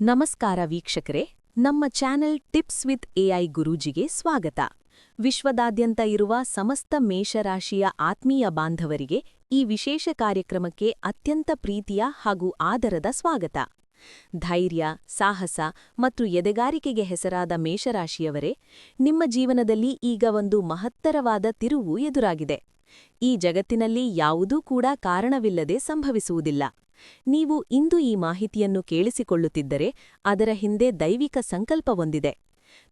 ನಮಸ್ಕಾರ ವೀಕ್ಷಕರೇ, ನಮ್ಮ ಚಾನೆಲ್ ಟಿಪ್ಸ್ ವಿತ್ ಎಐ ಗುರೂಜಿಗೆ ಸ್ವಾಗತ. ವಿಶ್ವದಾದ್ಯಂತ ಇರುವ ಸಮಸ್ತ ಮೇಷರಾಶಿಯ ಆತ್ಮೀಯ ಬಾಂಧವರಿಗೆ ಈ ವಿಶೇಷ ಕಾರ್ಯಕ್ರಮಕ್ಕೆ ಅತ್ಯಂತ ಪ್ರೀತಿಯ ಹಾಗೂ ಆದರದ ಸ್ವಾಗತ. ಧೈರ್ಯ, ಸಾಹಸ ಮತ್ತು ಎದೆಗಾರಿಕೆಗೆ ಹೆಸರಾದ ಮೇಷರಾಶಿಯವರೇ, ನಿಮ್ಮ ಜೀವನದಲ್ಲಿ ಈಗ ಒಂದು ಮಹತ್ತರವಾದ ತಿರುವು ಎದುರಾಗಿದೆ. ಈ ಜಗತ್ತಿನಲ್ಲಿ ಯಾವುದೂ ಕೂಡ ಕಾರಣವಿಲ್ಲದೆ ಸಂಭವಿಸುವುದಿಲ್ಲ. ನೀವು ಇಂದು ಈ ಮಾಹಿತಿಯನ್ನು ಕೇಳಿಸಿಕೊಳ್ಳುತ್ತಿದ್ದರೆ ಅದರ ಹಿಂದೆ ದೈವಿಕ ಸಂಕಲ್ಪವೊಂದಿದೆ.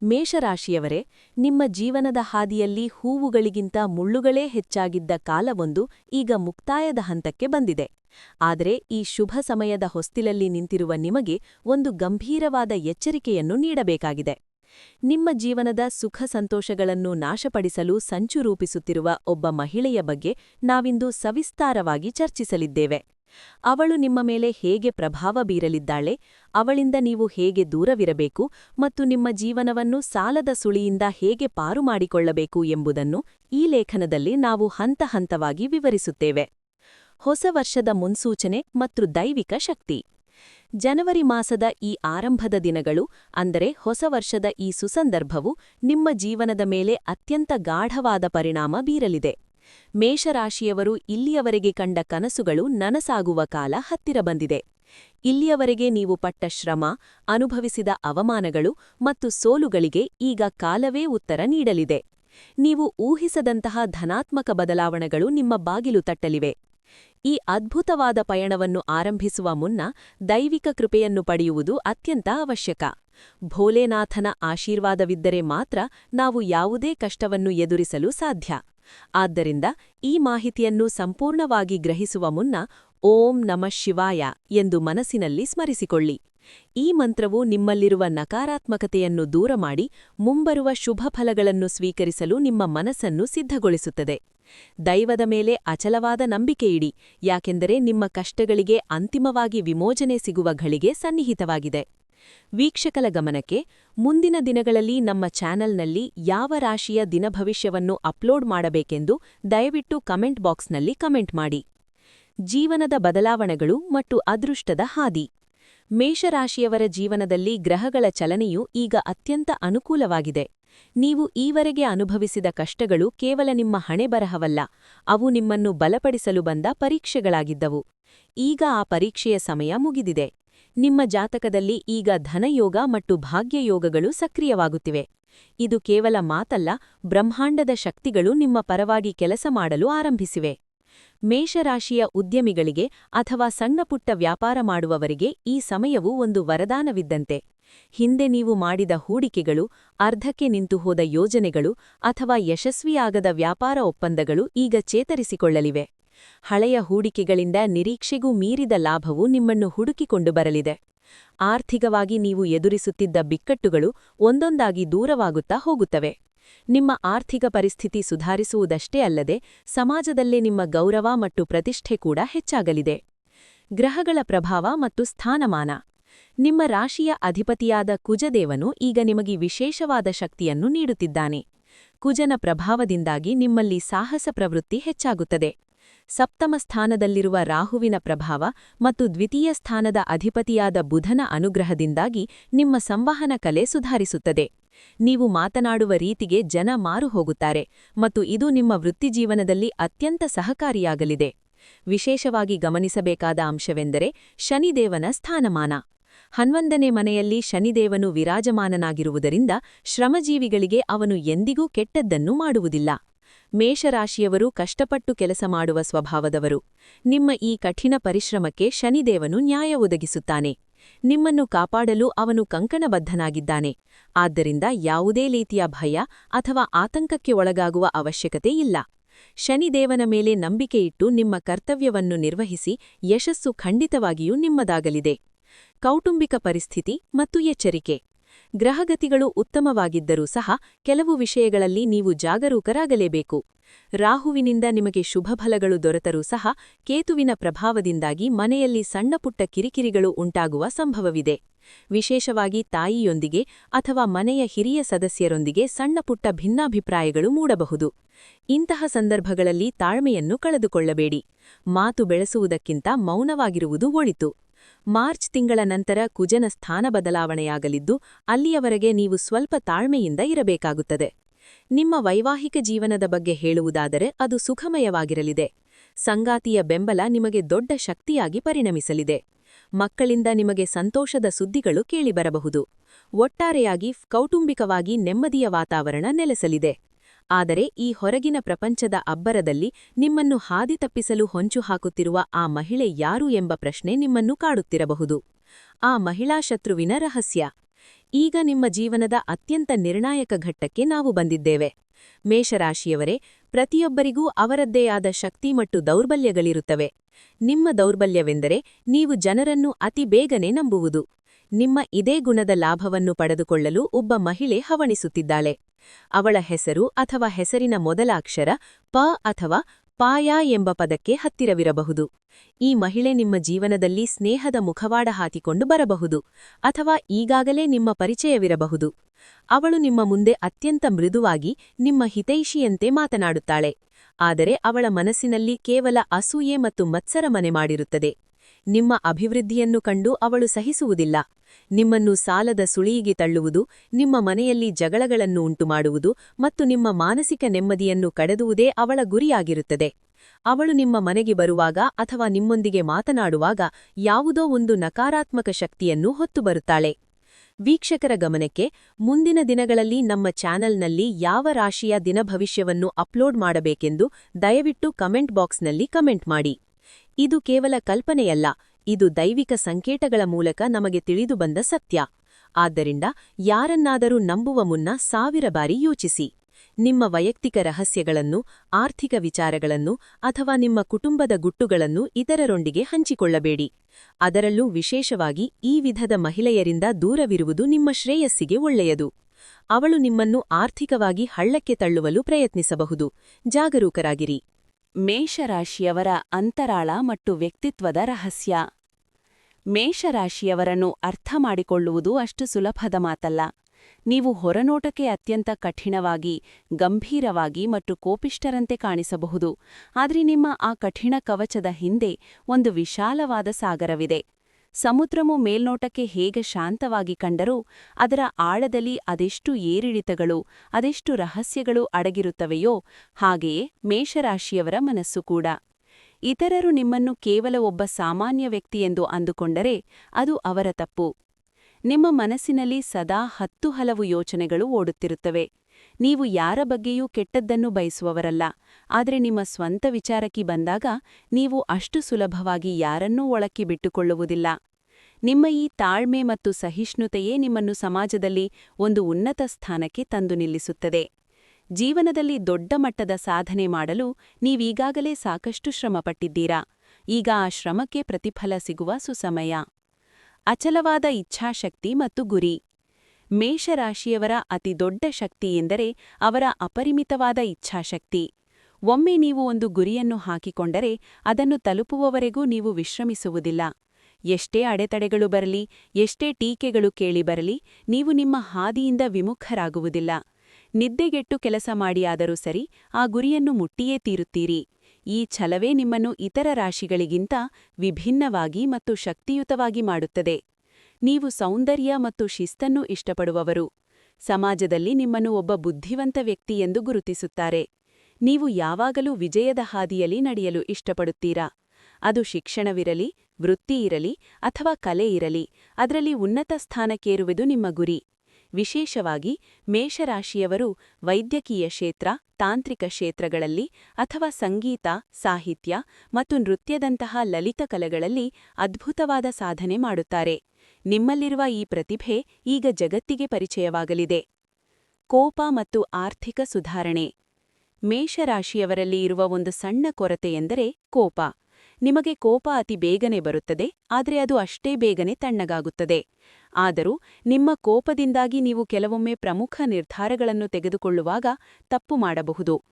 ಮೇಷರಾಶಿಯವರೇ, ನಿಮ್ಮ ಜೀವನದ ಹಾದಿಯಲ್ಲಿ ಹೂವುಗಳಿಗಿಂತ ಮುಳ್ಳುಗಳೇ ಹೆಚ್ಚಾಗಿದ್ದ ಕಾಲವೊಂದು ಈಗ ಮುಕ್ತಾಯದ ಹಂತಕ್ಕೆ ಬಂದಿದೆ. ಆದರೆ ಈ ಶುಭ ಸಮಯದ ಹೊಸ್ತಿಲಲ್ಲಿ ನಿಂತಿರುವ ನಿಮಗೆ ಒಂದು ಗಂಭೀರವಾದ ಎಚ್ಚರಿಕೆಯನ್ನು ನೀಡಬೇಕಾಗಿದೆ. ನಿಮ್ಮ ಜೀವನದ ಸುಖ ಸಂತೋಷಗಳನ್ನು ನಾಶಪಡಿಸಲು ಸಂಚು ರೂಪಿಸುತ್ತಿರುವ ಒಬ್ಬ ಮಹಿಳೆಯ ಬಗ್ಗೆ ನಾವಿಂದು ಸವಿಸ್ತಾರವಾಗಿ ಚರ್ಚಿಸಲಿದ್ದೇವೆ. ಅವಳು ನಿಮ್ಮ ಮೇಲೆ ಹೇಗೆ ಪ್ರಭಾವ ಬೀರಲಿದ್ದಾಳೆ, ಅವಳಿಂದ ನೀವು ಹೇಗೆ ದೂರವಿರಬೇಕು ಮತ್ತು ನಿಮ್ಮ ಜೀವನವನ್ನು ಸಾಲದ ಸುಳಿಯಿಂದ ಹೇಗೆ ಪಾರು ಮಾಡಿಕೊಳ್ಳಬೇಕು ಎಂಬುದನ್ನು ಈ ಲೇಖನದಲ್ಲಿ ನಾವು ಹಂತ ಹಂತವಾಗಿ ವಿವರಿಸುತ್ತೇವೆ. ಹೊಸ ವರ್ಷದ ಮುನ್ಸೂಚನೆ ಮತ್ತು ದೈವಿಕ ಶಕ್ತಿ. ಜನವರಿ ಮಾಸದ ಈ ಆರಂಭದ ದಿನಗಳು, ಅಂದರೆ ಹೊಸ ವರ್ಷದ ಈ ಸುಸಂದರ್ಭವು ನಿಮ್ಮ ಜೀವನದ ಮೇಲೆ ಅತ್ಯಂತ ಗಾಢವಾದ ಪರಿಣಾಮ ಬೀರಲಿದೆ. ಮೇಷರಾಶಿಯವರು ಇಲ್ಲಿಯವರೆಗೆ ಕಂಡ ಕನಸುಗಳು ನನಸಾಗುವ ಕಾಲ ಹತ್ತಿರ ಬಂದಿದೆ. ಇಲ್ಲಿಯವರೆಗೆ ನೀವು ಪಟ್ಟ ಶ್ರಮ, ಅನುಭವಿಸಿದ ಅವಮಾನಗಳು ಮತ್ತು ಸೋಲುಗಳಿಗೆ ಈಗ ಕಾಲವೇ ಉತ್ತರ ನೀಡಲಿದೆ. ನೀವು ಊಹಿಸದಂತಹ ಧನಾತ್ಮಕ ಬದಲಾವಣೆಗಳು ನಿಮ್ಮ ಬಾಗಿಲು ತಟ್ಟಲಿವೆ. ಈ ಅದ್ಭುತವಾದ ಪಯಣವನ್ನು ಆರಂಭಿಸುವ ಮುನ್ನ ದೈವಿಕ ಕೃಪೆಯನ್ನು ಪಡೆಯುವುದು ಅತ್ಯಂತ ಅವಶ್ಯಕ. ಭೋಲೆನಾಥನ ಆಶೀರ್ವಾದವಿದ್ದರೆ ಮಾತ್ರ ನಾವು ಯಾವುದೇ ಕಷ್ಟವನ್ನು ಎದುರಿಸಲು ಸಾಧ್ಯ. ಆದ್ದರಿಂದ ಈ ಮಾಹಿತಿಯನ್ನು ಸಂಪೂರ್ಣವಾಗಿ ಗ್ರಹಿಸುವ ಮುನ್ನ ಓಂ ನಮಃ ಶಿವಾಯ ಎಂದು ಮನಸ್ಸಿನಲ್ಲಿ ಸ್ಮರಿಸಿಕೊಳ್ಳಿ. ಈ ಮಂತ್ರವು ನಿಮ್ಮಲ್ಲಿರುವ ನಕಾರಾತ್ಮಕತೆಯನ್ನು ದೂರ ಮಾಡಿ ಮುಂಬರುವ ಶುಭ ಫಲಗಳನ್ನು ಸ್ವೀಕರಿಸಲು ನಿಮ್ಮ ಮನಸ್ಸನ್ನು ಸಿದ್ಧಗೊಳಿಸುತ್ತದೆ. ದೈವದ ಮೇಲೆ ಅಚಲವಾದ ನಂಬಿಕೆಯಿಡಿ ಯಾಕೆಂದರೆ ನಿಮ್ಮ ಕಷ್ಟಗಳಿಗೆ ಅಂತಿಮವಾಗಿ ವಿಮೋಚನೆ ಸಿಗುವ ಘಳಿಗೆ ಸನ್ನಿಹಿತವಾಗಿದೆ. ವೀಕ್ಷಕಲ ಗಮನಕ್ಕೆ ಮುಂದಿನ ದಿನಗಳಲ್ಲಿ ನಮ್ಮ ಚಾನೆಲ್ನಲ್ಲಿ ಯಾವ ರಾಶಿಯ ದಿನಭವಿಷ್ಯವನ್ನು ಅಪ್ಲೋಡ್ ಮಾಡಬೇಕೆಂದು ದಯವಿಟ್ಟು ಕಮೆಂಟ್ ಬಾಕ್ಸ್ನಲ್ಲಿ ಕಮೆಂಟ್ ಮಾಡಿ. ಜೀವನದ ಬದಲಾವಣೆಗಳು ಮತ್ತು ಅದೃಷ್ಟದ ಹಾದಿ. ಮೇಷರಾಶಿಯವರ ಜೀವನದಲ್ಲಿ ಗ್ರಹಗಳ ಚಲನೆಯು ಈಗ ಅತ್ಯಂತ ಅನುಕೂಲವಾಗಿದೆ. ನೀವು ಈವರೆಗೆ ಅನುಭವಿಸಿದ ಕಷ್ಟಗಳು ಕೇವಲ ನಿಮ್ಮ ಹಣೆಬರಹವಲ್ಲ ಅವು ನಿಮ್ಮನ್ನು ಬಲಪಡಿಸಲು ಬಂದ ಪರೀಕ್ಷೆಗಳಾಗಿದ್ದವು. ಈಗ ಆ ಪರೀಕ್ಷೆಯ ಸಮಯ ಮುಗಿದಿದೆ. ನಿಮ್ಮ ಜಾತಕದಲ್ಲಿ ಈಗ ಧನಯೋಗ ಮತ್ತು ಭಾಗ್ಯಯೋಗಗಳು ಸಕ್ರಿಯವಾಗುತ್ತಿವೆ. ಇದು ಕೇವಲ ಮಾತಲ್ಲ, ಬ್ರಹ್ಮಾಂಡದ ಶಕ್ತಿಗಳು ನಿಮ್ಮ ಪರವಾಗಿ ಕೆಲಸ ಮಾಡಲು ಆರಂಭಿಸಿವೆ. ಮೇಷರಾಶಿಯ ಉದ್ಯಮಿಗಳಿಗೆ ಅಥವಾ ಸಣ್ಣಪುಟ್ಟ ವ್ಯಾಪಾರ ಮಾಡುವವರಿಗೆ ಈ ಸಮಯವು ಒಂದು ವರದಾನವಿದ್ದಂತೆ. ಹಿಂದೆ ನೀವು ಮಾಡಿದ ಹೂಡಿಕೆಗಳು, ಅರ್ಧಕ್ಕೆ ನಿಂತು ಹೋದ ಯೋಜನೆಗಳು ಅಥವಾ ಯಶಸ್ವಿಯಾಗದ ವ್ಯಾಪಾರ ಒಪ್ಪಂದಗಳು ಈಗ ಚೇತರಿಸಿಕೊಳ್ಳಲಿವೆ. ಹಳೆಯ ಹೂಡಿಕೆಗಳಿಂದ ನಿರೀಕ್ಷೆಗೂ ಮೀರಿದ ಲಾಭವು ನಿಮ್ಮನ್ನು ಹುಡುಕಿಕೊಂಡು ಬರಲಿದೆ. ಆರ್ಥಿಕವಾಗಿ ನೀವು ಎದುರಿಸುತ್ತಿದ್ದ ಬಿಕ್ಕಟ್ಟುಗಳು ಒಂದೊಂದಾಗಿ ದೂರವಾಗುತ್ತಾ ಹೋಗುತ್ತವೆ. ನಿಮ್ಮ ಆರ್ಥಿಕ ಪರಿಸ್ಥಿತಿ ಸುಧಾರಿಸುವುದಷ್ಟೇ ಅಲ್ಲದೆ ಸಮಾಜದಲ್ಲೇ ನಿಮ್ಮ ಗೌರವ ಮತ್ತು ಪ್ರತಿಷ್ಠೆ ಕೂಡ ಹೆಚ್ಚಾಗಲಿದೆ. ಗ್ರಹಗಳ ಪ್ರಭಾವ ಮತ್ತು ಸ್ಥಾನಮಾನ. ನಿಮ್ಮ ರಾಶಿಯ ಅಧಿಪತಿಯಾದ ಕುಜದೇವನು ಈಗ ನಿಮಗೆ ವಿಶೇಷವಾದ ಶಕ್ತಿಯನ್ನು ನೀಡುತ್ತಿದ್ದಾನೆ. ಕುಜನ ಪ್ರಭಾವದಿಂದಾಗಿ ನಿಮ್ಮಲ್ಲಿ ಸಾಹಸ ಪ್ರವೃತ್ತಿ ಹೆಚ್ಚಾಗುತ್ತದೆ. ಸಪ್ತಮ ಸ್ಥಾನದಲ್ಲಿರುವ ರಾಹುವಿನ ಪ್ರಭಾವ ಮತ್ತು ದ್ವಿತೀಯ ಸ್ಥಾನದ ಅಧಿಪತಿಯಾದ ಬುಧನ ಅನುಗ್ರಹದಿಂದಾಗಿ ನಿಮ್ಮ ಸಂವಹನ ಕಲೆ ಸುಧಾರಿಸುತ್ತದೆ. ನೀವು ಮಾತನಾಡುವ ರೀತಿಗೆ ಜನ ಮಾರು ಹೋಗುತ್ತಾರೆ ಮತ್ತು ಇದು ನಿಮ್ಮ ವೃತ್ತಿಜೀವನದಲ್ಲಿ ಅತ್ಯಂತ ಸಹಕಾರಿಯಾಗಲಿದೆ. ವಿಶೇಷವಾಗಿ ಗಮನಿಸಬೇಕಾದ ಅಂಶವೆಂದರೆ ಶನಿದೇವನ ಸ್ಥಾನಮಾನ. ಹನ್ವಂದನೇ ಮನೆಯಲ್ಲಿ ಶನಿದೇವನು ವಿರಾಜಮಾನನಾಗಿರುವುದರಿಂದ ಶ್ರಮಜೀವಿಗಳಿಗೆ ಅವನು ಎಂದಿಗೂ ಕೆಟ್ಟದ್ದನ್ನು ಮಾಡುವುದಿಲ್ಲ. ಮೇಷರಾಶಿಯವರು ಕಷ್ಟಪಟ್ಟು ಕೆಲಸ ಮಾಡುವ ಸ್ವಭಾವದವರು. ನಿಮ್ಮ ಈ ಕಠಿಣ ಪರಿಶ್ರಮಕ್ಕೆ ಶನಿದೇವನು ನ್ಯಾಯ ಒದಗಿಸುತ್ತಾನೆ. ನಿಮ್ಮನ್ನು ಕಾಪಾಡಲು ಅವನು ಕಂಕಣಬದ್ಧನಾಗಿದ್ದಾನೆ. ಆದ್ದರಿಂದ ಯಾವುದೇ ರೀತಿಯ ಭಯ ಅಥವಾ ಆತಂಕಕ್ಕೆ ಒಳಗಾಗುವ ಅವಶ್ಯಕತೆ ಇಲ್ಲ. ಶನಿದೇವನ ಮೇಲೆ ನಂಬಿಕೆಯಿಟ್ಟು ನಿಮ್ಮ ಕರ್ತವ್ಯವನ್ನು ನಿರ್ವಹಿಸಿ ಯಶಸ್ಸು ಖಂಡಿತವಾಗಿಯೂ ನಿಮ್ಮದಾಗಲಿದೆ. ಕೌಟುಂಬಿಕ ಪರಿಸ್ಥಿತಿ ಮತ್ತು ಎಚ್ಚರಿಕೆ. ಗ್ರಹಗತಿಗಳು ಉತ್ತಮವಾಗಿದ್ದರೂ ಸಹ ಕೆಲವು ವಿಷಯಗಳಲ್ಲಿ ನೀವು ಜಾಗರೂಕರಾಗಲೇಬೇಕು. ರಾಹುವಿನಿಂದ ನಿಮಗೆ ಶುಭಫಲಗಳು ದೊರೆತರೂ ಸಹ ಕೇತುವಿನ ಪ್ರಭಾವದಿಂದಾಗಿ ಮನೆಯಲ್ಲಿ ಸಣ್ಣಪುಟ್ಟ ಕಿರಿಕಿರಿಗಳು ಉಂಟಾಗುವ ಸಂಭವವಿದೆ. ವಿಶೇಷವಾಗಿ ತಾಯಿಯೊಂದಿಗೆ ಅಥವಾ ಮನೆಯ ಹಿರಿಯ ಸದಸ್ಯರೊಂದಿಗೆ ಸಣ್ಣಪುಟ್ಟ ಭಿನ್ನಾಭಿಪ್ರಾಯಗಳು ಮೂಡಬಹುದು. ಇಂತಹ ಸಂದರ್ಭಗಳಲ್ಲಿ ತಾಳ್ಮೆಯನ್ನು ಕಳೆದುಕೊಳ್ಳಬೇಡಿ. ಮಾತು ಬೆಳೆಸುವುದಕ್ಕಿಂತ ಮೌನವಾಗಿರುವುದು ಒಳಿತು. ಮಾರ್ಚ್ ತಿಂಗಳ ನಂತರ ಕುಜನ ಸ್ಥಾನ ಬದಲಾವಣೆಯಾಗಲಿದ್ದು, ಅಲ್ಲಿಯವರೆಗೆ ನೀವು ಸ್ವಲ್ಪ ತಾಳ್ಮೆಯಿಂದ ಇರಬೇಕಾಗುತ್ತದೆ. ನಿಮ್ಮ ವೈವಾಹಿಕ ಜೀವನದ ಬಗ್ಗೆ ಹೇಳುವುದಾದರೆ ಅದು ಸುಖಮಯವಾಗಿರಲಿದೆ. ಸಂಗಾತಿಯ ಬೆಂಬಲ ನಿಮಗೆ ದೊಡ್ಡ ಶಕ್ತಿಯಾಗಿ ಪರಿಣಮಿಸಲಿದೆ. ಮಕ್ಕಳಿಂದ ನಿಮಗೆ ಸಂತೋಷದ ಸುದ್ದಿಗಳು ಕೇಳಿಬರಬಹುದು. ಒಟ್ಟಾರೆಯಾಗಿ, ಕೌಟುಂಬಿಕವಾಗಿ ನೆಮ್ಮದಿಯ ವಾತಾವರಣ ನೆಲೆಸಲಿದೆ. ಆದರೆ ಈ ಹೊರಗಿನ ಪ್ರಪಂಚದ ಅಬ್ಬರದಲ್ಲಿ ನಿಮ್ಮನ್ನು ಹಾದಿ ತಪ್ಪಿಸಲು ಹೊಂಚು ಹಾಕುತ್ತಿರುವ ಆ ಮಹಿಳೆ ಯಾರು ಎಂಬ ಪ್ರಶ್ನೆ ನಿಮ್ಮನ್ನು ಕಾಡುತ್ತಿರಬಹುದು. ಆ ಮಹಿಳಾ ಶತ್ರುವಿನ ರಹಸ್ಯ. ಈಗ ನಿಮ್ಮ ಜೀವನದ ಅತ್ಯಂತ ನಿರ್ಣಾಯಕ ಘಟ್ಟಕ್ಕೆ ನಾವು ಬಂದಿದ್ದೇವೆ. ಮೇಷರಾಶಿಯವರೇ, ಪ್ರತಿಯೊಬ್ಬರಿಗೂ ಅವರದ್ದೇ ಆದ ಶಕ್ತಿ ಮತ್ತು ದೌರ್ಬಲ್ಯಗಳಿರುತ್ತವೆ. ನಿಮ್ಮ ದೌರ್ಬಲ್ಯವೆಂದರೆ ನೀವು ಜನರನ್ನು ಅತಿ ಬೇಗನೆ ನಂಬುವುದು. ನಿಮ್ಮ ಇದೇ ಗುಣದ ಲಾಭವನ್ನು ಪಡೆದುಕೊಳ್ಳಲು ಒಬ್ಬ ಮಹಿಳೆ ಹವಣಿಸುತ್ತಿದ್ದಾಳೆ. ಅವಳ ಹೆಸರು ಅಥವಾ ಹೆಸರಿನ ಮೊದಲ ಅಕ್ಷರ ಪ ಅಥವಾ ಪಾಯ ಎಂಬ ಪದಕ್ಕೆ ಹತ್ತಿರವಿರಬಹುದು. ಈ ಮಹಿಳೆ ನಿಮ್ಮ ಜೀವನದಲ್ಲಿ ಸ್ನೇಹದ ಮುಖವಾಡ ಹಾಕಿಕೊಂಡು ಬರಬಹುದು ಅಥವಾ ಈಗಾಗಲೇ ನಿಮ್ಮ ಪರಿಚಯವಿರಬಹುದು. ಅವಳು ನಿಮ್ಮ ಮುಂದೆ ಅತ್ಯಂತ ಮೃದುವಾಗಿ ನಿಮ್ಮ ಹಿತೈಷಿಯಂತೆ ಮಾತನಾಡುತ್ತಾಳೆ. ಆದರೆ ಅವಳ ಮನಸ್ಸಿನಲ್ಲಿ ಕೇವಲ ಅಸೂಯೆ ಮತ್ತು ಮತ್ಸರ ಮನೆ ಮಾಡಿರುತ್ತದೆ. ನಿಮ್ಮ ಅಭಿವೃದ್ಧಿಯನ್ನು ಕಂಡು ಅವಳು ಸಹಿಸುವುದಿಲ್ಲ. ನಿಮ್ಮನ್ನು ಸಾಲದ ಸುಳಿಯಿಗೆ ತಳ್ಳುವುದು, ನಿಮ್ಮ ಮನೆಯಲ್ಲಿ ಜಗಳಗಳನ್ನು ಉಂಟುಮಾಡುವುದು ಮತ್ತು ನಿಮ್ಮ ಮಾನಸಿಕ ನೆಮ್ಮದಿಯನ್ನು ಕಡೆದುವುದೇ ಅವಳ ಗುರಿಯಾಗಿರುತ್ತದೆ. ಅವಳು ನಿಮ್ಮ ಮನೆಗೆ ಬರುವಾಗ ಅಥವಾ ನಿಮ್ಮೊಂದಿಗೆ ಮಾತನಾಡುವಾಗ ಯಾವುದೋ ಒಂದು ನಕಾರಾತ್ಮಕ ಶಕ್ತಿಯನ್ನು ಹೊತ್ತು ಬರುತ್ತಾಳೆ. ವೀಕ್ಷಕರ ಗಮನಕ್ಕೆ, ಮುಂದಿನ ದಿನಗಳಲ್ಲಿ ನಮ್ಮ ಚಾನೆಲ್ನಲ್ಲಿ ಯಾವ ರಾಶಿಯ ದಿನಭವಿಷ್ಯವನ್ನು ಅಪ್ಲೋಡ್ ಮಾಡಬೇಕೆಂದು ದಯವಿಟ್ಟು ಕಮೆಂಟ್ ಬಾಕ್ಸ್ನಲ್ಲಿ ಕಮೆಂಟ್ ಮಾಡಿ. ಇದು ಕೇವಲ ಕಲ್ಪನೆಯಲ್ಲ, ಇದು ದೈವಿಕ ಸಂಕೇತಗಳ ಮೂಲಕ ನಮಗೆ ತಿಳಿದು ಬಂದ ಸತ್ಯ. ಆದ್ದರಿಂದ ಯಾರನ್ನಾದರೂ ನಂಬುವ ಮುನ್ನ ಸಾವಿರ ಬಾರಿ ಯೋಚಿಸಿ. ನಿಮ್ಮ ವೈಯಕ್ತಿಕ ರಹಸ್ಯಗಳನ್ನು, ಆರ್ಥಿಕ ವಿಚಾರಗಳನ್ನು ಅಥವಾ ನಿಮ್ಮ ಕುಟುಂಬದ ಗುಟ್ಟುಗಳನ್ನು ಇತರರೊಂದಿಗೆ ಹಂಚಿಕೊಳ್ಳಬೇಡಿ. ಅದರಲ್ಲೂ ವಿಶೇಷವಾಗಿ ಈ ವಿಧದ ಮಹಿಳೆಯರಿಂದ ದೂರವಿರುವುದು ನಿಮ್ಮ ಶ್ರೇಯಸ್ಸಿಗೆ ಒಳ್ಳೆಯದು. ಅವಳು ನಿಮ್ಮನ್ನು ಆರ್ಥಿಕವಾಗಿ ಹಳ್ಳಕ್ಕೆ ತಳ್ಳುವಲು ಪ್ರಯತ್ನಿಸಬಹುದು. ಜಾಗರೂಕರಾಗಿರಿ. ಮೇಷರಾಶಿಯವರ ಅಂತರಾಳ ಮತ್ತು ವ್ಯಕ್ತಿತ್ವದ ರಹಸ್ಯ. ಮೇಷರಾಶಿಯವರನ್ನು ಅರ್ಥ ಮಾಡಿಕೊಳ್ಳುವುದು ಅಷ್ಟು ಸುಲಭದ ಮಾತಲ್ಲ. ನೀವು ಹೊರನೋಟಕ್ಕೆ ಅತ್ಯಂತ ಕಠಿಣವಾಗಿ, ಗಂಭೀರವಾಗಿ ಮತ್ತು ಕೋಪಿಷ್ಟರಂತೆ ಕಾಣಿಸಬಹುದು. ಆದರೆ ನಿಮ್ಮ ಆ ಕಠಿಣ ಕವಚದ ಹಿಂದೆ ಒಂದು ವಿಶಾಲವಾದ ಸಾಗರವಿದೆ. ಸಮುದ್ರವು ಮೇಲ್ನೋಟಕ್ಕೆ ಹೇಗೆ ಶಾಂತವಾಗಿ ಕಂಡರೂ, ಅದರ ಆಳದಲ್ಲಿ ಅದೆಷ್ಟು ಏರಿಳಿತಗಳು, ಅದೆಷ್ಟು ರಹಸ್ಯಗಳು ಅಡಗಿರುತ್ತವೆಯೋ, ಹಾಗೆಯೇ ಮೇಷರಾಶಿಯವರ ಮನಸ್ಸು ಕೂಡ. ಇತರರು ನಿಮ್ಮನ್ನು ಕೇವಲ ಒಬ್ಬ ಸಾಮಾನ್ಯ ವ್ಯಕ್ತಿಯೆಂದು ಅಂದುಕೊಂಡರೆ ಅದು ಅವರ ತಪ್ಪು. ನಿಮ್ಮ ಮನಸ್ಸಿನಲ್ಲಿ ಸದಾ ಹತ್ತು ಹಲವು ಯೋಚನೆಗಳು ಓಡುತ್ತಿರುತ್ತವೆ. ನೀವು ಯಾರ ಬಗ್ಗೆಯೂ ಕೆಟ್ಟದ್ದನ್ನು ಬಯಸುವವರಲ್ಲ. ಆದರೆ ನಿಮ್ಮ ಸ್ವಂತ ವಿಚಾರಕ್ಕೆ ಬಂದಾಗ ನೀವು ಅಷ್ಟು ಸುಲಭವಾಗಿ ಯಾರನ್ನೂ ಒಳಕ್ಕೆ ಬಿಟ್ಟುಕೊಳ್ಳುವುದಿಲ್ಲ. ನಿಮ್ಮ ಈ ತಾಳ್ಮೆ ಮತ್ತು ಸಹಿಷ್ಣುತೆಯೇ ನಿಮ್ಮನ್ನು ಸಮಾಜದಲ್ಲಿ ಒಂದು ಉನ್ನತ ಸ್ಥಾನಕ್ಕೆ ತಂದು ನಿಲ್ಲಿಸುತ್ತದೆ. ಜೀವನದಲ್ಲಿ ದೊಡ್ಡ ಮಟ್ಟದ ಸಾಧನೆ ಮಾಡಲು ನೀವೀಗಾಗಲೇ ಸಾಕಷ್ಟು ಶ್ರಮಪಟ್ಟಿದ್ದೀರಾ. ಈಗ ಆ ಶ್ರಮಕ್ಕೆ ಪ್ರತಿಫಲ ಸಿಗುವ ಸುಸಮಯ. ಅಚಲವಾದ ಇಚ್ಛಾಶಕ್ತಿ ಮತ್ತು ಗುರಿ. ಮೇಷರಾಶಿಯವರ ಅತಿದೊಡ್ಡ ಶಕ್ತಿ ಎಂದರೆ ಅವರ ಅಪರಿಮಿತವಾದ ಇಚ್ಛಾಶಕ್ತಿ. ಒಮ್ಮೆ ನೀವು ಒಂದು ಗುರಿಯನ್ನು ಹಾಕಿಕೊಂಡರೆ ಅದನ್ನು ತಲುಪುವವರೆಗೂ ನೀವು ವಿಶ್ರಮಿಸುವುದಿಲ್ಲ. ಎಷ್ಟೇ ಅಡೆತಡೆಗಳು ಬರಲಿ, ಎಷ್ಟೇ ಟೀಕೆಗಳು ಕೇಳಿಬರಲಿ ನೀವು ನಿಮ್ಮ ಹಾದಿಯಿಂದ ವಿಮುಖರಾಗುವುದಿಲ್ಲ. ನಿದ್ದೆಗೆಟ್ಟು ಕೆಲಸ ಮಾಡಿಯಾದರೂ ಸರಿ ಆ ಗುರಿಯನ್ನು ಮುಟ್ಟಿಯೇ ತೀರುತ್ತೀರಿ. ಈ ಛಲವೇ ನಿಮ್ಮನ್ನು ಇತರ ರಾಶಿಗಳಿಗಿಂತ ವಿಭಿನ್ನವಾಗಿ ಮತ್ತು ಶಕ್ತಿಯುತವಾಗಿ ಮಾಡುತ್ತದೆ. ನೀವು ಸೌಂದರ್ಯ ಮತ್ತು ಶಿಸ್ತನ್ನು ಇಷ್ಟಪಡುವವರು. ಸಮಾಜದಲ್ಲಿ ನಿಮ್ಮನ್ನು ಒಬ್ಬ ಬುದ್ಧಿವಂತ ವ್ಯಕ್ತಿ ಎಂದು ಗುರುತಿಸುತ್ತಾರೆ. ನೀವು ಯಾವಾಗಲೂ ವಿಜಯದ ಹಾದಿಯಲ್ಲಿ ನಡೆಯಲು ಇಷ್ಟಪಡುತ್ತೀರಾ? ಅದು ಶಿಕ್ಷಣವಿರಲಿ ವೃತ್ತಿಯಿರಲಿ ಅಥವಾ ಕಲೆ ಇರಲಿ, ಅದರಲ್ಲಿ ಉನ್ನತ ಸ್ಥಾನಕ್ಕೇರುವುದು ನಿಮ್ಮ ಗುರಿ. ವಿಶೇಷವಾಗಿ, ಮೇಷರಾಶಿಯವರು ವೈದ್ಯಕೀಯ ಕ್ಷೇತ್ರ, ತಾಂತ್ರಿಕ ಕ್ಷೇತ್ರಗಳಲ್ಲಿ ಅಥವಾ ಸಂಗೀತ, ಸಾಹಿತ್ಯ ಮತ್ತು ನೃತ್ಯದಂತಹ ಲಲಿತ ಕಲೆಗಳಲ್ಲಿ ಅದ್ಭುತವಾದ ಸಾಧನೆ ಮಾಡುತ್ತಾರೆ. ನಿಮ್ಮಲ್ಲಿರುವ ಈ ಪ್ರತಿಭೆ ಈಗ ಜಗತ್ತಿಗೆ ಪರಿಚಯವಾಗಲಿದೆ. ಕೋಪ ಮತ್ತು ಆರ್ಥಿಕ ಸುಧಾರಣೆ. ಮೇಷರಾಶಿಯವರಲ್ಲಿ ಇರುವ ಒಂದು ಸಣ್ಣ ಕೊರತೆಯೆಂದರೆ ಕೋಪ. ನಿಮಗೆ ಕೋಪ ಅತಿ ಬೇಗನೆ ಬರುತ್ತದೆ, ಆದರೆ ಅದು ಅಷ್ಟೇ ಬೇಗನೆ ತಣ್ಣಗಾಗುತ್ತದೆ. ಆದರೂ ನಿಮ್ಮ ಕೋಪದಿಂದಾಗಿ ನೀವು ಕೆಲವೊಮ್ಮೆ ಪ್ರಮುಖ ನಿರ್ಧಾರಗಳನ್ನು ತೆಗೆದುಕೊಳ್ಳುವಾಗ ತಪ್ಪು ಮಾಡಬಹುದು.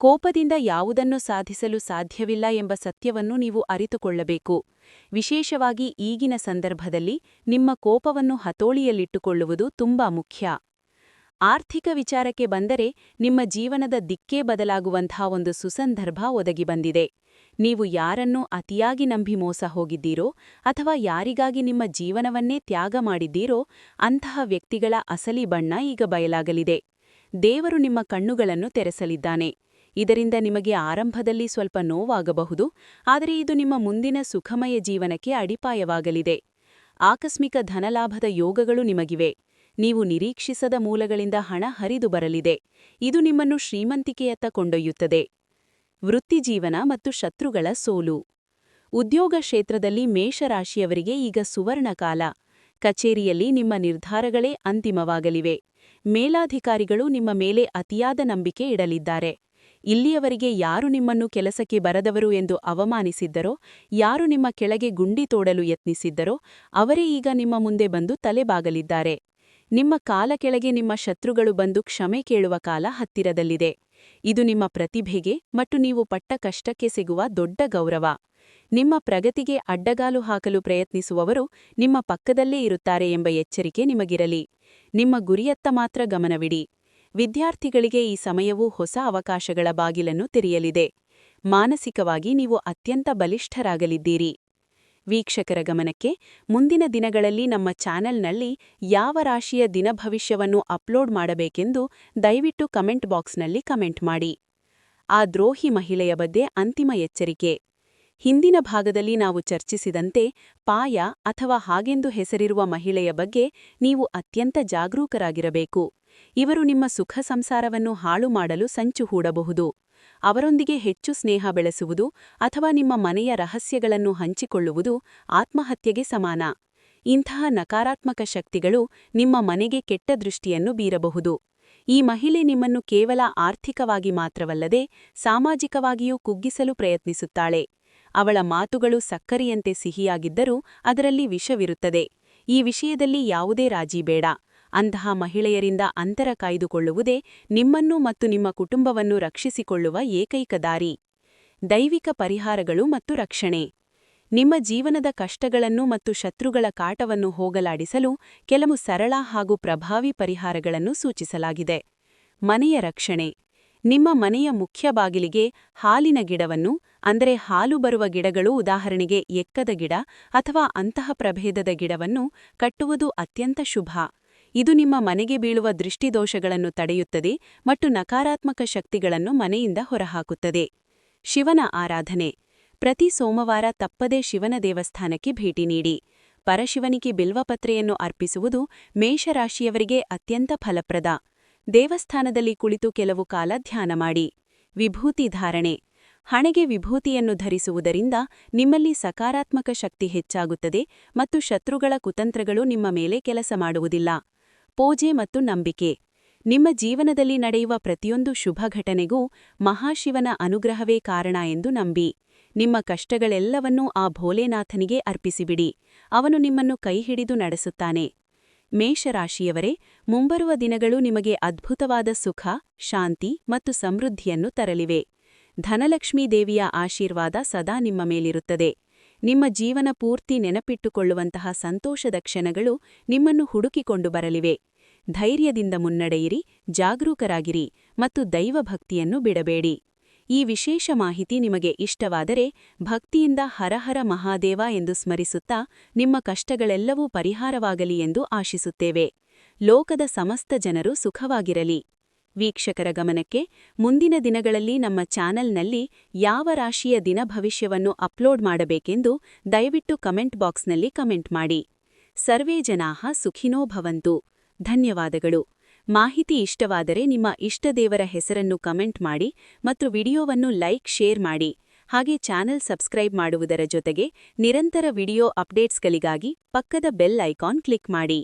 ಕೋಪದಿಂದ ಯಾವುದನ್ನು ಸಾಧಿಸಲು ಸಾಧ್ಯವಿಲ್ಲ ಎಂಬ ಸತ್ಯವನ್ನು ನೀವು ಅರಿತುಕೊಳ್ಳಬೇಕು. ವಿಶೇಷವಾಗಿ ಈಗಿನ ಸಂದರ್ಭದಲ್ಲಿ ನಿಮ್ಮ ಕೋಪವನ್ನು ಹತೋಳಿಯಲ್ಲಿಟ್ಟುಕೊಳ್ಳುವುದು ತುಂಬಾ ಮುಖ್ಯ. ಆರ್ಥಿಕ ವಿಚಾರಕ್ಕೆ ಬಂದರೆ ನಿಮ್ಮ ಜೀವನದ ದಿಕ್ಕೇ ಬದಲಾಗುವಂಥ ಒಂದು ಸುಸಂದರ್ಭ ಒದಗಿ ಬಂದಿದೆ. ನೀವು ಯಾರನ್ನು ಅತಿಯಾಗಿ ನಂಬಿ ಮೋಸ ಹೋಗಿದ್ದೀರೋ ಅಥವಾ ಯಾರಿಗಾಗಿ ನಿಮ್ಮ ಜೀವನವನ್ನೇ ತ್ಯಾಗ ಮಾಡಿದ್ದೀರೋ ಅಂತಹ ವ್ಯಕ್ತಿಗಳ ಅಸಲಿ ಬಣ್ಣ ಈಗ ಬಯಲಾಗಲಿದೆ. ದೇವರು ನಿಮ್ಮ ಕಣ್ಣುಗಳನ್ನು ತೆರೆಸಲಿದ್ದಾನೆ. ಇದರಿಂದ ನಿಮಗೆ ಆರಂಭದಲ್ಲಿ ಸ್ವಲ್ಪ ನೋವಾಗಬಹುದು, ಆದರೆ ಇದು ನಿಮ್ಮ ಮುಂದಿನ ಸುಖಮಯ ಜೀವನಕ್ಕೆ ಅಡಿಪಾಯವಾಗಲಿದೆ. ಆಕಸ್ಮಿಕ ಧನಲಾಭದ ಯೋಗಗಳು ನಿಮಗಿವೆ. ನೀವು ನಿರೀಕ್ಷಿಸದ ಮೂಲಗಳಿಂದ ಹಣ ಹರಿದು ಬರಲಿದೆ. ಇದು ನಿಮ್ಮನ್ನು ಶ್ರೀಮಂತಿಕೆಯತ್ತ ಕೊಂಡೊಯ್ಯುತ್ತದೆ. ವೃತ್ತಿಜೀವನ ಮತ್ತು ಶತ್ರುಗಳ ಸೋಲು. ಉದ್ಯೋಗ ಕ್ಷೇತ್ರದಲ್ಲಿ ಮೇಷರಾಶಿಯವರಿಗೆ ಈಗ ಸುವರ್ಣಕಾಲ ಕಚೇರಿಯಲ್ಲಿ ನಿಮ್ಮ ನಿರ್ಧಾರಗಳೇ ಅಂತಿಮವಾಗಲಿವೆ. ಮೇಲಾಧಿಕಾರಿಗಳು ನಿಮ್ಮ ಮೇಲೆ ಅತಿಯಾದ ನಂಬಿಕೆ ಇಡಲಿದ್ದಾರೆ. ಇಲ್ಲಿಯವರೆಗೆ ಯಾರು ನಿಮ್ಮನ್ನು ಕೆಲಸಕ್ಕೆ ಬರದವರು ಎಂದು ಅವಮಾನಿಸಿದ್ದರೋ, ಯಾರು ನಿಮ್ಮ ಕೆಳಗೆ ಗುಂಡಿ ತೋಡಲು ಯತ್ನಿಸಿದ್ದರೋ, ಅವರೇ ಈಗ ನಿಮ್ಮ ಮುಂದೆ ಬಂದು ತಲೆಬಾಗಲಿದ್ದಾರೆ. ನಿಮ್ಮ ಕಾಲ ಕೆಳಗೆ ನಿಮ್ಮ ಶತ್ರುಗಳು ಬಂದು ಕ್ಷಮೆ ಕೇಳುವ ಕಾಲ ಹತ್ತಿರದಲ್ಲಿದೆ. ಇದು ನಿಮ್ಮ ಪ್ರತಿಭೆಗೆ ಮತ್ತು ನೀವು ಪಟ್ಟ ಕಷ್ಟಕ್ಕೆ ಸಿಗುವ ದೊಡ್ಡ ಗೌರವ. ನಿಮ್ಮ ಪ್ರಗತಿಗೆ ಅಡ್ಡಗಾಲು ಹಾಕಲು ಪ್ರಯತ್ನಿಸುವವರು ನಿಮ್ಮ ಪಕ್ಕದಲ್ಲೇ ಇರುತ್ತಾರೆ ಎಂಬ ಎಚ್ಚರಿಕೆ ನಿಮಗಿರಲಿ. ನಿಮ್ಮ ಗುರಿಯತ್ತ ಮಾತ್ರ ಗಮನವಿಡಿ. ವಿದ್ಯಾರ್ಥಿಗಳಿಗೆ ಈ ಸಮಯವು ಹೊಸ ಅವಕಾಶಗಳ ಬಾಗಿಲನ್ನು ತೆರೆಯಲಿದೆ. ಮಾನಸಿಕವಾಗಿ ನೀವು ಅತ್ಯಂತ ಬಲಿಷ್ಠರಾಗಲಿದ್ದೀರಿ. ವೀಕ್ಷಕರ ಗಮನಕ್ಕೆ ಮುಂದಿನ ದಿನಗಳಲ್ಲಿ ನಮ್ಮ ಚಾನೆಲ್ನಲ್ಲಿ ಯಾವ ರಾಶಿಯ ದಿನಭವಿಷ್ಯವನ್ನು ಅಪ್ಲೋಡ್ ಮಾಡಬೇಕೆಂದು ದಯವಿಟ್ಟು ಕಮೆಂಟ್ ಬಾಕ್ಸ್ನಲ್ಲಿ ಕಮೆಂಟ್ ಮಾಡಿ. ಆ ದ್ರೋಹಿ ಮಹಿಳೆಯ ಬಗ್ಗೆ ಅಂತಿಮ ಎಚ್ಚರಿಕೆ. ಹಿಂದಿನ ಭಾಗದಲ್ಲಿ ನಾವು ಚರ್ಚಿಸಿದಂತೆ ಪಾಯ ಅಥವಾ ಹಾಗೆಂದು ಹೆಸರಿರುವ ಮಹಿಳೆಯ ಬಗ್ಗೆ ನೀವು ಅತ್ಯಂತ ಜಾಗರೂಕರಾಗಿರಬೇಕು. ಇವರು ನಿಮ್ಮ ಸುಖ ಸಂಸಾರವನ್ನು ಹಾಳು ಮಾಡಲು ಸಂಚು ಹೂಡಬಹುದು. ಅವರೊಂದಿಗೆ ಹೆಚ್ಚು ಸ್ನೇಹ ಬೆಳೆಸುವುದು ಅಥವಾ ನಿಮ್ಮ ಮನೆಯ ರಹಸ್ಯಗಳನ್ನು ಹಂಚಿಕೊಳ್ಳುವುದು ಆತ್ಮಹತ್ಯೆಗೆ ಸಮಾನ. ಇಂತಹ ನಕಾರಾತ್ಮಕ ಶಕ್ತಿಗಳು ನಿಮ್ಮ ಮನೆಗೆ ಕೆಟ್ಟ ದೃಷ್ಟಿಯನ್ನು ಬೀರಬಹುದು. ಈ ಮಹಿಳೆ ನಿಮ್ಮನ್ನು ಕೇವಲ ಆರ್ಥಿಕವಾಗಿ ಮಾತ್ರವಲ್ಲದೆ ಸಾಮಾಜಿಕವಾಗಿಯೂ ಕುಗ್ಗಿಸಲು ಪ್ರಯತ್ನಿಸುತ್ತಾಳೆ. ಅವಳ ಮಾತುಗಳು ಸಕ್ಕರೆಯಂತೆ ಸಿಹಿಯಾಗಿದ್ದರೂ ಅದರಲ್ಲಿ ವಿಷವಿರುತ್ತದೆ. ಈ ವಿಷಯದಲ್ಲಿ ಯಾವುದೇ ರಾಜಿ ಬೇಡ. ಅಂತಹ ಮಹಿಳೆಯರಿಂದ ಅಂತರ ಕಾಯ್ದುಕೊಳ್ಳುವುದೇ ನಿಮ್ಮನ್ನು ಮತ್ತು ನಿಮ್ಮ ಕುಟುಂಬವನ್ನು ರಕ್ಷಿಸಿಕೊಳ್ಳುವ ಏಕೈಕ ದಾರಿ. ದೈವಿಕ ಪರಿಹಾರಗಳು ಮತ್ತು ರಕ್ಷಣೆ. ನಿಮ್ಮ ಜೀವನದ ಕಷ್ಟಗಳನ್ನು ಮತ್ತು ಶತ್ರುಗಳ ಕಾಟವನ್ನು ಹೋಗಲಾಡಿಸಲು ಕೆಲವು ಸರಳ ಹಾಗೂ ಪ್ರಭಾವಿ ಪರಿಹಾರಗಳನ್ನು ಸೂಚಿಸಲಾಗಿದೆ. ಮನೆಯ ರಕ್ಷಣೆ. ನಿಮ್ಮ ಮನೆಯ ಮುಖ್ಯ ಬಾಗಿಲಿಗೆ ಹಾಲಿನ ಗಿಡವನ್ನು, ಅಂದರೆ ಹಾಲು ಬರುವ ಗಿಡಗಳು ಉದಾಹರಣೆಗೆ ಎಕ್ಕದ ಗಿಡ ಅಥವಾ ಅಂತಹ ಪ್ರಭೇದದ ಗಿಡವನ್ನು ಕಟ್ಟುವುದು ಅತ್ಯಂತ ಶುಭ. ಇದು ನಿಮ್ಮ ಮನೆಗೆ ಬೀಳುವ ದೃಷ್ಟಿದೋಷಗಳನ್ನು ತಡೆಯುತ್ತದೆ ಮತ್ತು ನಕಾರಾತ್ಮಕ ಶಕ್ತಿಗಳನ್ನು ಮನೆಯಿಂದ ಹೊರಹಾಕುತ್ತದೆ. ಶಿವನ ಆರಾಧನೆ. ಪ್ರತಿ ಸೋಮವಾರ ತಪ್ಪದೇ ಶಿವನ ದೇವಸ್ಥಾನಕ್ಕೆ ಭೇಟಿ ನೀಡಿ. ಪರಶಿವನಿಗೆ ಬಿಲ್ವಪತ್ರೆಯನ್ನು ಅರ್ಪಿಸುವುದು ಮೇಷರಾಶಿಯವರಿಗೆ ಅತ್ಯಂತ ಫಲಪ್ರದ. ದೇವಸ್ಥಾನದಲ್ಲಿ ಕುಳಿತು ಕೆಲವು ಕಾಲ ಧ್ಯಾನ ಮಾಡಿ. ವಿಭೂತಿ ಧಾರಣೆ. ಹಣೆಗೆ ವಿಭೂತಿಯನ್ನು ಧರಿಸುವುದರಿಂದ ನಿಮ್ಮಲ್ಲಿ ಸಕಾರಾತ್ಮಕ ಶಕ್ತಿ ಹೆಚ್ಚಾಗುತ್ತದೆ ಮತ್ತು ಶತ್ರುಗಳ ಕುತಂತ್ರಗಳು ನಿಮ್ಮ ಮೇಲೆ ಕೆಲಸ ಮಾಡುವುದಿಲ್ಲ. ಪೂಜೆ ಮತ್ತು ನಂಬಿಕೆ. ನಿಮ್ಮ ಜೀವನದಲ್ಲಿ ನಡೆಯುವ ಪ್ರತಿಯೊಂದು ಶುಭ ಘಟನೆಗೂ ಮಹಾಶಿವನ ಅನುಗ್ರಹವೇ ಕಾರಣ ಎಂದು ನಂಬಿ. ನಿಮ್ಮ ಕಷ್ಟಗಳೆಲ್ಲವನ್ನೂ ಆ ಭೋಲೆನಾಥನಿಗೆ ಅರ್ಪಿಸಿಬಿಡಿ. ಅವನು ನಿಮ್ಮನ್ನು ಕೈಹಿಡಿದು ನಡೆಸುತ್ತಾನೆ. ಮೇಷರಾಶಿಯವರೇ, ಮುಂಬರುವ ದಿನಗಳು ನಿಮಗೆ ಅದ್ಭುತವಾದ ಸುಖ, ಶಾಂತಿ ಮತ್ತು ಸಮೃದ್ಧಿಯನ್ನು ತರಲಿವೆ. ಧನಲಕ್ಷ್ಮೀ ದೇವಿಯ ಆಶೀರ್ವಾದ ಸದಾ ನಿಮ್ಮ ಮೇಲಿರುತ್ತದೆ. ನಿಮ್ಮ ಜೀವನ ಪೂರ್ತಿ ನೆನಪಿಟ್ಟುಕೊಳ್ಳುವಂತಹ ಸಂತೋಷದ ಕ್ಷಣಗಳು ನಿಮ್ಮನ್ನು ಹುಡುಕಿಕೊಂಡು ಬರಲಿವೆ. ಧೈರ್ಯದಿಂದ ಮುನ್ನಡೆಯಿರಿ, ಜಾಗರೂಕರಾಗಿರಿ ಮತ್ತು ದೈವಭಕ್ತಿಯನ್ನು ಬಿಡಬೇಡಿ. ಈ ವಿಶೇಷ ಮಾಹಿತಿ ನಿಮಗೆ ಇಷ್ಟವಾದರೆ ಭಕ್ತಿಯಿಂದ ಹರಹರ ಮಹಾದೇವ ಎಂದು ಸ್ಮರಿಸುತ್ತಾ ನಿಮ್ಮ ಕಷ್ಟಗಳೆಲ್ಲವೂ ಪರಿಹಾರವಾಗಲಿ ಎಂದು ಆಶಿಸುತ್ತೇವೆ. ಲೋಕದ ಸಮಸ್ತ ಜನರು ಸುಖವಾಗಿರಲಿ. ವೀಕ್ಷಕರ ಗಮನಕ್ಕೆ ಮುಂದಿನ ದಿನಗಳಲ್ಲಿ ನಮ್ಮ ಚಾನೆಲ್ನಲ್ಲಿ ಯಾವ ರಾಶಿಯ ದಿನ ಭವಿಷ್ಯವನ್ನು ಅಪ್ಲೋಡ್ ಮಾಡಬೇಕೆಂದು ದಯವಿಟ್ಟು ಕಮೆಂಟ್ ಬಾಕ್ಸ್ನಲ್ಲಿ ಕಮೆಂಟ್ ಮಾಡಿ. ಸರ್ವೇ ಜನಾಹ ಸುಖಿನೋ ಭವಂತು. ಧನ್ಯವಾದಗಳು. ಮಾಹಿತಿ ಇಷ್ಟವಾದರೆ ನಿಮ್ಮ ಇಷ್ಟದೇವರ ಹೆಸರನ್ನು ಕಮೆಂಟ್ ಮಾಡಿ ಮತ್ತು ವಿಡಿಯೋವನ್ನು ಲೈಕ್, ಶೇರ್ ಮಾಡಿ. ಹಾಗೆ ಚಾನೆಲ್ ಸಬ್ಸ್ಕ್ರೈಬ್ ಮಾಡುವುದರ ಜೊತೆಗೆ ನಿರಂತರ ವಿಡಿಯೋ ಅಪ್ಡೇಟ್ಸ್ಗಳಿಗಾಗಿ ಪಕ್ಕದ ಬೆಲ್ ಐಕಾನ್ ಕ್ಲಿಕ್ ಮಾಡಿ.